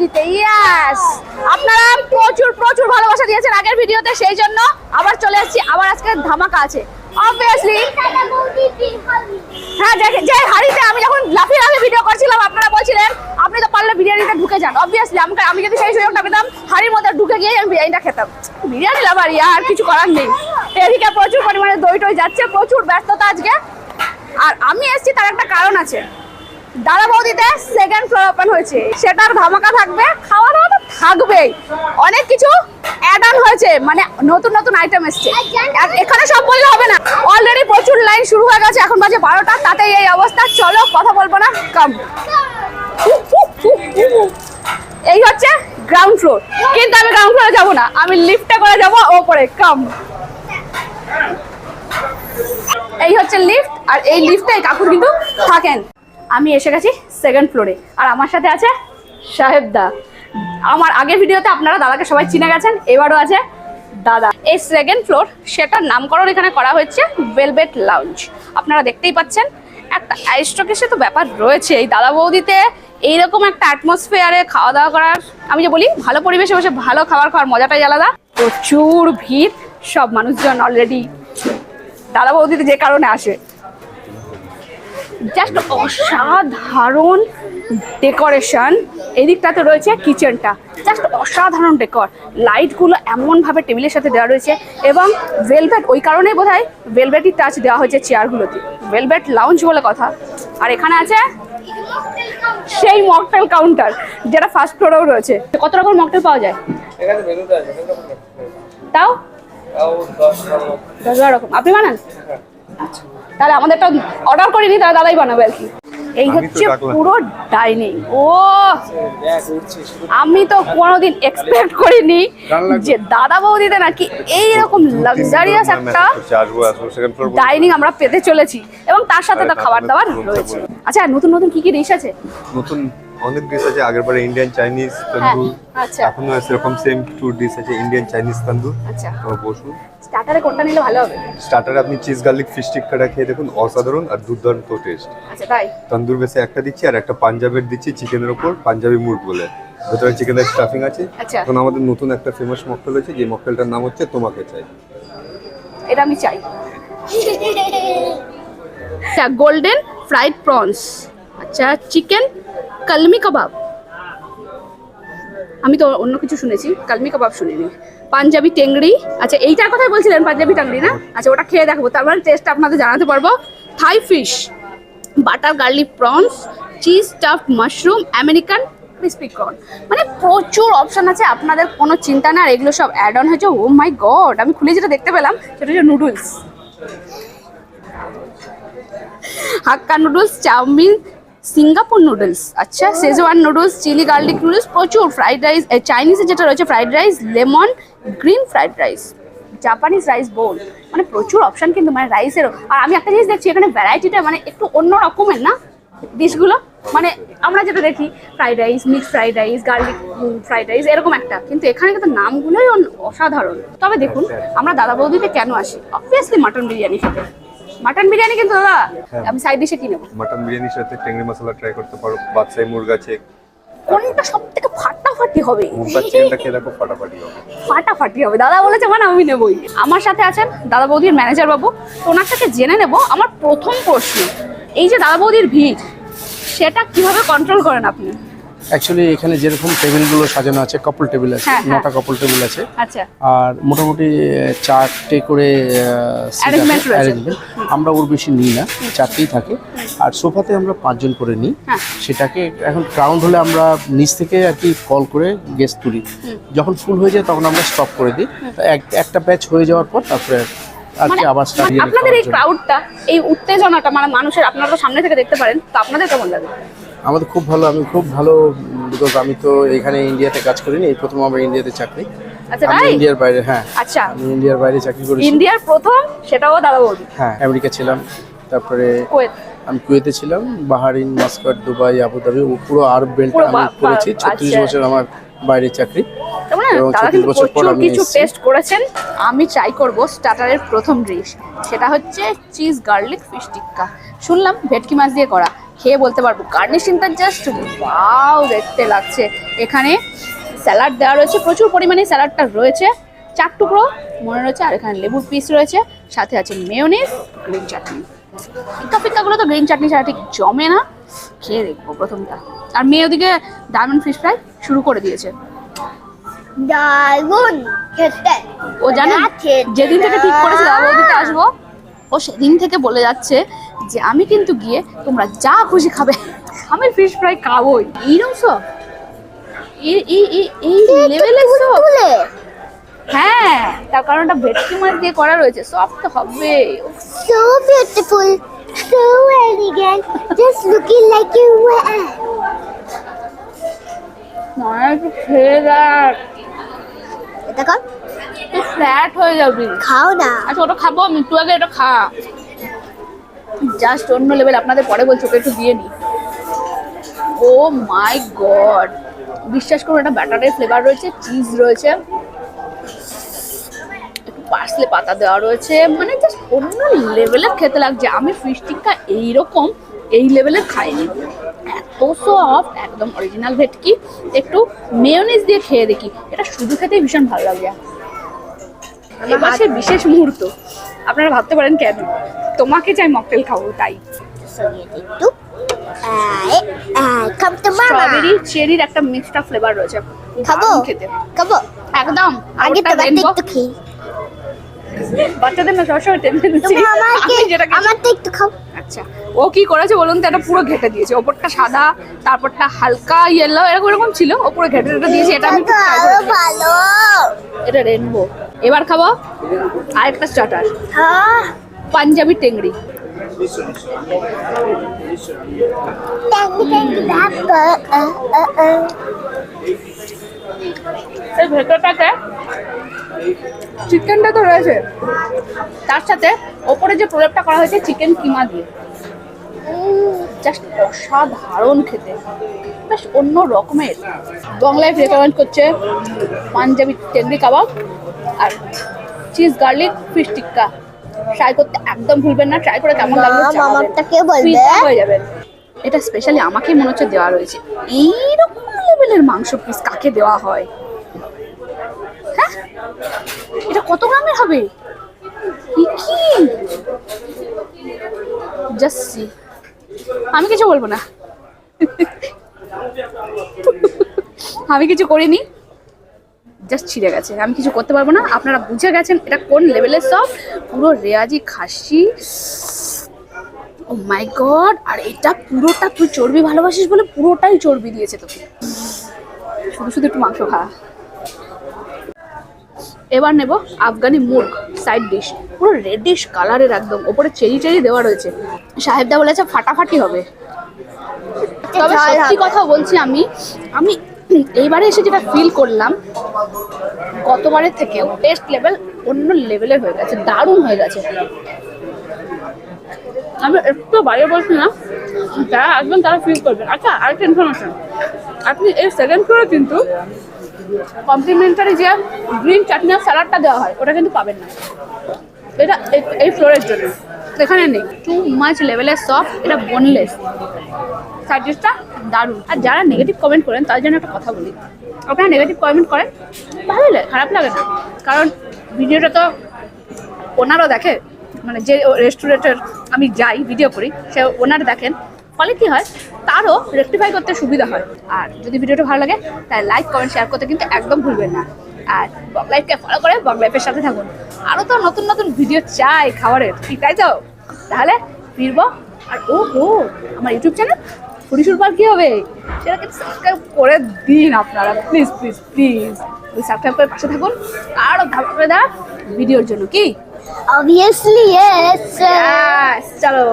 বৌদিতে ইয়াস আপনারা প্রচুর প্রচুর ভালোবাসা দিয়েছেন আগের ভিডিওতে, সেই জন্য আবার চলে এসেছি আবার আজকে ধামাকা আছে। অবভিয়াসলি হ্যাঁ দেখে যে হাড়িতে আমি যখন লাফিয়ে লাফিয়ে ভিডিও করছিলাম, আপনারা বলছিলেন, আপনি তো পারলে বিরিয়ানিটা ঢুকে যান। অবভিয়াসলি আমাকে, আমি যদি সেই সুযোগটা পেতাম, হাড়ির মধ্যে ঢুকে গিয়ে আমি বিরিয়ানিটা খেতাম। বিরিয়ানি লাভার আর কিছু করার নেই। এদিকে প্রচুর পরিমাণে দই টই যাচ্ছে, প্রচুর ব্যস্ততা আজকে। আর আমি এসেছি, তার একটা কারণ আছে। দাদা বৌদিতে সেকেন্ড ফ্লোর ওপেন হয়েছে। সেটার ধামাকা থাকবে খাওয়া দাওয়া তো থাকবেই। অনেক কিছু অ্যাড হয়েছে মানে নতুন নতুন আইটেম এসছে। এখানে সব বললে হবে না। অলরেডি প্রচুর লাইন শুরু হয়ে গেছে, এখন বাজে বারোটা তাতে এই অবস্থা। চলো, কথা বলব না কম এই হচ্ছে গ্রাউন্ড ফ্লোর কিন্তু আমি গ্রাউন্ড ফ্লোরে যাব না, আমি লিফটে করে যাব, ওপরে কম এই হচ্ছে লিফট আর এই লিফটে কাকুর কিন্তু থাকেন। আমি এসে গেছি সেকেন্ড ফ্লোরে আর আমার সাথে আছে সাহেব দা। আমার আগের ভিডিওতে আপনারা দাদাকে সবাই চিনে গেছেন, এবারও আছে দাদা। এই সেকেন্ড ফ্লোর সেটার নামকরণ এখানে করা হচ্ছে ভেলভেট লাউঞ্জ আপনারা দেখতেই পাচ্ছেন, একটা অ্যারিস্টোকেসে তো ব্যাপার রয়েছে। এই দাদা বৌদিতে এইরকম একটা অ্যাটমসফিয়ারে খাওয়া দাওয়া করার, আমি যে বলি, ভালো পরিবেশে বসে ভালো খাবার খাওয়ার মজাটাই আলাদা। প্রচুর ভিড়, সব মানুষজন অলরেডি দাদা বৌদিতে যে কারণে আসে। জাস্ট অসাধারণ ডেকোরেশন এদিকটাতে রয়েছে কিচেনটা জাস্ট অসাধারণ ডেকর লাইটগুলো এমনভাবে টেবিলের সাথে দেওয়া রয়েছে এবং ভেলভেট ওই কারণেই বোধ হয় ভেলভেটই টাচ দেওয়া হয়েছে চেয়ারগুলোতে ভেলভেট লাউঞ্জ বলে কথা। আর এখানে আছে সেই মকটেল কাউন্টার যেটা ফার্স্ট ফ্লোরেও রয়েছে। কত রকম মকটেল পাওয়া যায়? এখানে মেনুতে আছে তাও? দশ বারো দশ বারো রকম। আপনি বানান? আচ্ছা। তাহলে আমাদের একটা অর্ডার করিনি তারা দাদাই বানাবে আর কি। এই হচ্ছে পুরো ডাইনিং ও আমি তো কোনোদিন এক্সপেক্ট করিনি যে দাদা বৌদিতে নাকি এইরকম লাক্সারিয়াস একটা ডাইনিং আমরা পেতে চলেছি। এবং তার সাথে তো খাবার দাবার রয়েছে। আচ্ছা নতুন নতুন কি কি ডিশ আছে? নতুন অনেক ডিশ আছে আগের বারে ইন্ডিয়ান চাইনিজ তন্দুর আচ্ছা। এখনও সেরকম সেম টু ডিশ আছে ইন্ডিয়ান চাইনিজ তন্দুর। আচ্ছা। তো বসুন। স্টার্টারে কোনটা নিলে ভালো হবে? স্টার্টারে আপনি চিজ গার্লিক ফিশ টিক্কাটা খেয়ে দেখুন অসাধারণ আর দুর্দান্ত টেস্ট আচ্ছা তাই? তন্দুর বেসে একটা দিচ্ছি আর একটা পাঞ্জাবের দিচ্ছি চিকেনের ওপর পাঞ্জাবি মুড বলে। ভেতরে চিকেনের স্টাফিং আছে। আচ্ছা। এখন আমাদের নতুন একটা ফেমাস মকটেল হয়েছে যে মকটেলটার নাম হচ্ছে তোমাকে চাই। এটা আমি চাই। গোল্ডেন ফ্রাইড প্রনস আচ্ছা চিকেন কলমি কাবাব। আমি তো অন্য কিছু শুনেছি, কলমি কাবাব শুনিনি। পাঞ্জাবি টেংরি আচ্ছা এইটার কথাই বলছিলেন, পাঞ্জাবি টাংরি না? আচ্ছা ওটা খেয়ে দেখব তার মানে টেস্ট আপনাদের জানাতে পারব। Thai fish butter garlic prawns cheese stuffed mushroom American crispy corn মানে প্রচুর অপশান আছে, আপনাদের কোনো চিন্তা না, আর এগুলো সব অ্যাড অন হয়েছে। ও মাই গড আমি খুলে যেটা দেখতে পেলাম, সেটা হচ্ছে noodles hakka noodles chow mein Singapore noodles আচ্ছা Schezwan noodles chilli garlic noodles প্রচুর ফ্রাইড রাইস চাইনিজে যেটা রয়েছে fried rice lemon green fried rice Japanese rice bowl মানে প্রচুর অপশান কিন্তু মানে রাইসেরও আর আমি একটা জিনিস দেখছি এখানে ভ্যারাইটিটা মানে একটু অন্য রকমের না ডিশগুলো মানে আমরা যেটা দেখি fried rice mix fried rice garlic fried rice এরকম একটা। কিন্তু এখানে কিন্তু নামগুলোই অসাধারণ। তবে দেখুন আমরা দাদা বৌদিতে কেন আসি? অবভিয়াসলি মাটন বিরিয়ানি খেতে। মাটন বিরিয়ানি কিন্তু দাদা? আমি সাইড ডিশে কি নেব। মাটন বিরিয়ানির সাথে টেংরি মশলা ট্রাই করতে পারো বাদশাই মুরগা আছে কোনটা সব থেকে ফাটাফাটি হবে? মুরগা চিকেনটা খেয়ে দেখো ফাটাফাটি হবে। ফাটাফাটি হবে। দাদা বলেছে মানে আমি নেবই। আমার সাথে আছেন দাদা বৌদির ম্যানেজার বাবু। তো ওনার থেকে জেনে নেব আমার প্রথম প্রশ্ন। এই যে দাদা বৌদির ভিড় সেটা কীভাবে কন্ট্রোল করেন আপনি? অ্যাকচুয়ালি এখানে যেরকম টেবিলগুলো সাজানো আছে কাপল টেবিল আছে হ্যাঁ, হ্যাঁ। নটা কাপল টেবিল আছে। আচ্ছা। আর মোটামুটি চারটে করে অ্যারেঞ্জমেন্ট আমরা ওর বেশি নিই না চারটেই থাকে। আর সোফাতে আমরা পাঁচজন করে নিই। হ্যাঁ। সেটাকে এখন ক্রাউন্ড হলে আমরা নিচ থেকে আর কি কল করে গেস্ট তুলি। যখন ফুল হয়ে যায় তখন আমরা স্টপ করে দিই। একটা ব্যাচ হয়ে যাওয়ার পর তারপরে মানে আবার আপনাদের এই ক্রাউডটা এই উত্তেজনাটা মানে মানুষের আপনারা সামনে থেকে দেখতে পারেন তো আপনাদের কেমন লাগে? আমাদের খুব ভালো আমি খুব ভালো বিকজ আমি তো এখানে ইন্ডিয়াতে কাজ করিনি এই প্রথম আমার ইন্ডিয়াতে চাকরি। আচ্ছা আমি ইন্ডিয়ার বাইরে হ্যাঁ। আচ্ছা। আমি ইন্ডিয়ার বাইরে চাকরি করেছি। ইন্ডিয়ার প্রথম সেটাও দাদা হ্যাঁ আমেরিকা ছিলাম তারপরে কুয়েত। আমি কুয়েতে ছিলাম Bahrain Muscat Dubai Abu Dhabi ও পুরো আরব বেল্ট আমি করেছি ছত্রিশ আচ্ছা। বছর আমার বাইরে চাকরি। তার মানে এবং দাদা 36 কিন্তু বছর পর কিছু টেস্ট করেছেন। আমি ট্রাই করব স্টার্টারের প্রথম ডিশ। সেটা হচ্ছে চিজ গার্লিক ফিশ টিক্কা। শুনলাম ভেটকি মাছ দিয়ে করা। খেয়ে বলতে পারব। গার্নিশিংটা জাস্ট ওয়াও দেখতে লাগছে। এখানে স্যালাড দেওয়া রয়েছে প্রচুর পরিমাণে স্যালাডটা রয়েছে। চার টুকরো মনে রয়েছে আর এখানে লেবুর পিস রয়েছে সাথে আছে মেয়োনিজ গ্রিন চাটনি ফিক্কা ফিক্কাগুলো তো গ্রিন চাটনি ছাড়া ঠিক জমে না। খেয়ে দেখব প্রথমটা। আর মেয়ে ওদিকে ডায়মন্ড ফিশ ফ্রাই শুরু করে দিয়েছে। ও জানে যেদিন থেকে ঠিক করেছে। দাদা আসব ও সেদিন থেকে বলে যাচ্ছে যে আমি কিন্তু গিয়ে তোমরা যা খুশি খাবে। আমি ফিশ ফ্রাই খাবোই। এইরকম সব? এই লেভেলের সব। হ্যাঁ তার কারণ ওটা ভেটকি মাছ দিয়ে করা রয়েছে। সব তো হবে। নয় একটু খেয়ে দেখ। এটা কর। তুই ফ্ল্যাট হয়ে যাবি। খাও না। আচ্ছা ওটা খাব আমি একটু আগে এটা খা। জাস্ট অন্য লেভেল আপনাদের পরে বলছি ওকে একটু দিয়ে নি। ও মাই গড বিশ্বাস করুন একটা ব্যাটারের ফ্লেভার রয়েছে চিজ রয়েছে একটু পার্সলে পাতা দেওয়া রয়েছে মানে জাস্ট অন্য লেভেলের খেতে লাগছে। আমি ফিশ টিক্কা এইরকম এই লেভেলের খাইনি। এত সফট একদম অরিজিনাল ভেটকি। একটু মেয়োনিজ দিয়ে খেয়ে দেখি। এটা শুধু খেতেই ভীষণ ভালো লাগছে এবার সে বিশেষ মুহূর্ত। আপনারা ভাবতে পারেন কেন? তোমাকে চাই মকটেল খাব তাই। স্ট্রবেরি চেরির একটা মিক্সড ফ্লেভার রয়েছে। খাব? খেতে। খাব? একদম আগে তো। একটু খেয়ে। বাচ্চাদের না সবসময় টেন্ডেন্সি আমি যেটা আমার তো একটু খাও। আচ্ছা। ও কি করেছে বলুন তো? এটা পুরো ঘেটে দিয়েছে। ওপরটা সাদা তারপরটা হালকা ইয়েলো এরকম এরকম ছিল। ও পুরো ঘেটে ঘেটে দিয়েছে। এটা আমি। ভালো। এটা রেনবো এবার খাব আরেকটা স্টার্টার হ্যাঁ। পাঞ্জাবি টেংরি Thank চিকেনটা তো রয়েছে। তার সাথে ওপরে যে প্রলেপটা করা হয়েছে চিকেন কিমা দিয়ে। জাস্ট অসাধারণ খেতে। বেশ অন্য রকমের। লাইফ রেকমেন্ড করছে পাঞ্জাবি টেন্ডি কাবাব আর cheese garlic fish tikka. Try করতে একদম ভুলবেন না ট্রাই করে কেমন লাগল বলবে? হয়ে যাবেন এটা স্পেশালি আমাকেই মনে হচ্ছে দেওয়া রয়েছে। এইরকম লেভেলের মাংস পিস কাকে দেওয়া হয়? হ্যাঁ এটা কত গ্রামের হবে? কি? আমি কিছু বলব না। আমি কিছু করিনি। জাস্ট ছিঁড়ে গেছে। আমি কিছু করতে পারব না। আপনারা বুঝে গেছেন এটা কোন লেভেলের সব পুরো রেয়াজি খাসি। ও মাই গড আর এটা পুরোটা তুই চর্বি ভালোবাসিস বলে পুরোটাই চর্বি দিয়েছে তোকে। শুধু শুধু একটু মাংস খা। এবার নেব আফগানি মুর্গ সাইড ডিশ পুরো রেডিশ কালারের একদম। ওপরে চেরি চেরি দেওয়া রয়েছে। সাহেবদা বলেছে ফাটাফাটি হবে। তবে সত্যি কথা বলছি আমি আমি এইবারে এসে যেটা ফিল করলাম গতবারের থেকেও টেস্ট লেভেল অন্য লেভেলের হয়ে গেছে দারুণ হয়ে গেছে। আমি একটু বাইরে বলছি না যারা আসবেন তারা ফিল করবেন। আচ্ছা আরেকটা ইনফরমেশন আপনি এই সেকেন্ড ফ্লোরে কিন্তু কমপ্লিমেন্টারি যে গ্রিন চাটনি আর স্যালাডটা দেওয়া হয়, ওটা কিন্তু পাবেন না। এটা এই- ফ্লোরের জন্য। এখানে নেই। টু মাচ লেভেলের সফট এটা বোনলেস সার্ভিসটা দারুণ। আর যারা নেগেটিভ কমেন্ট করেন তার জন্য একটা কথা বলি। আপনারা নেগেটিভ কমেন্ট করেন, ভালো লাগে, খারাপ লাগে না। কারণ ভিডিওটা তো ওনারও দেখে মানে যে রেস্টুরেন্টের আমি যাই ভিডিও করি, সে ওনার দেখেন। ফলে কী হয় তারও রেক্টিফাই করতে সুবিধা হয়। আর যদি ভিডিওটা ভালো লাগে তাহলে লাইক কমেন্ট শেয়ার করতে কিন্তু একদম ভুলবেন না। আর বক লাইফকে ফলো করে বক লাইফের সাথে থাকুন। আরও তো নতুন নতুন ভিডিও চাই খাবারের ঠিক তাই তো? তাহলে ফিরবো আর ও হো আমার ইউটিউব চ্যানেল ফুরিশুর পাল কী হবে? সেটা কিন্তু সাবস্ক্রাইব করে দিন আপনারা। প্লিজ প্লিজ প্লিজ ওই সাবস্ক্রাইব করে পাশে থাকুন। আরও ধামাকাদার ভিডিওর জন্য কি? Obviously, yes. Yes, চলো।